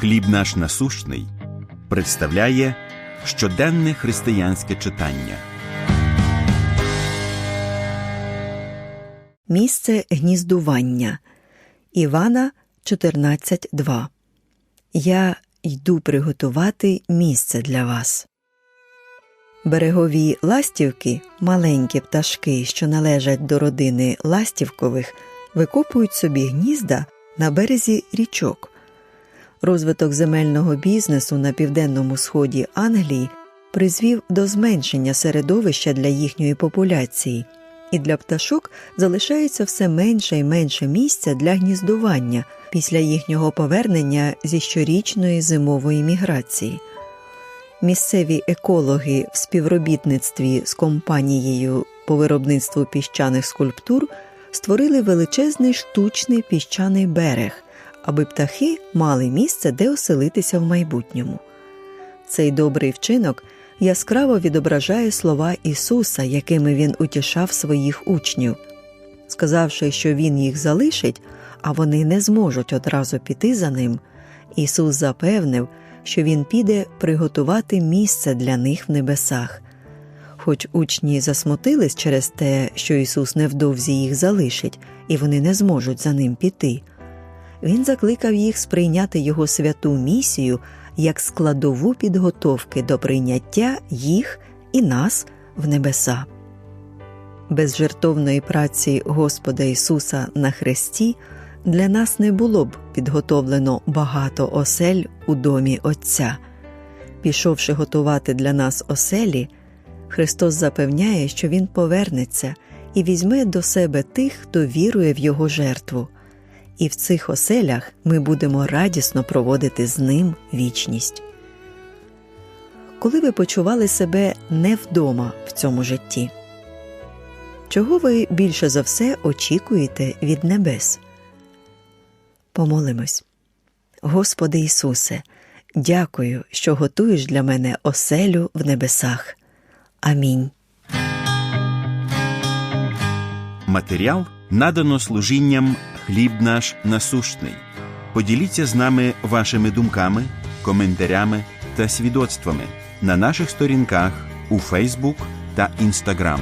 Хліб наш насущний представляє щоденне християнське читання. Місце гніздування Івана 14.2 Я йду приготувати місце для вас. Берегові ластівки, маленькі пташки, що належать до родини ластівкових, викопують собі гнізда на березі річок. Розвиток земельного бізнесу на південному сході Англії призвів до зменшення середовища для їхньої популяції, і для пташок залишається все менше і менше місця для гніздування після їхнього повернення зі щорічної зимової міграції. Місцеві екологи в співробітництві з компанією по виробництву піщаних скульптур створили величезний штучний піщаний берег, аби птахи мали місце, де оселитися в майбутньому. Цей добрий вчинок яскраво відображає слова Ісуса, якими Він утішав своїх учнів, сказавши, що Він їх залишить, а вони не зможуть одразу піти за ним. Ісус запевнив, що Він піде приготувати місце для них в небесах. Хоч учні засмутились через те, що Ісус невдовзі їх залишить, і вони не зможуть за ним піти. Він закликав їх сприйняти Його святу місію як складову підготовки до прийняття їх і нас в небеса. Без жертовної праці Господа Ісуса на хресті для нас не було б підготовлено багато осель у домі Отця. Пішовши готувати для нас оселі, Христос запевняє, що Він повернеться і візьме до себе тих, хто вірує в Його жертву, і в цих оселях ми будемо радісно проводити з ним вічність. Коли ви почували себе не вдома в цьому житті, чого ви більше за все очікуєте від небес? Помолимось. Господи Ісусе, дякую, що готуєш для мене оселю в небесах. Амінь. Матеріал надано служінням Хліб наш насущний. Поділіться з нами вашими думками, коментарями та свідоцтвами на наших сторінках у Фейсбук та Інстаграм.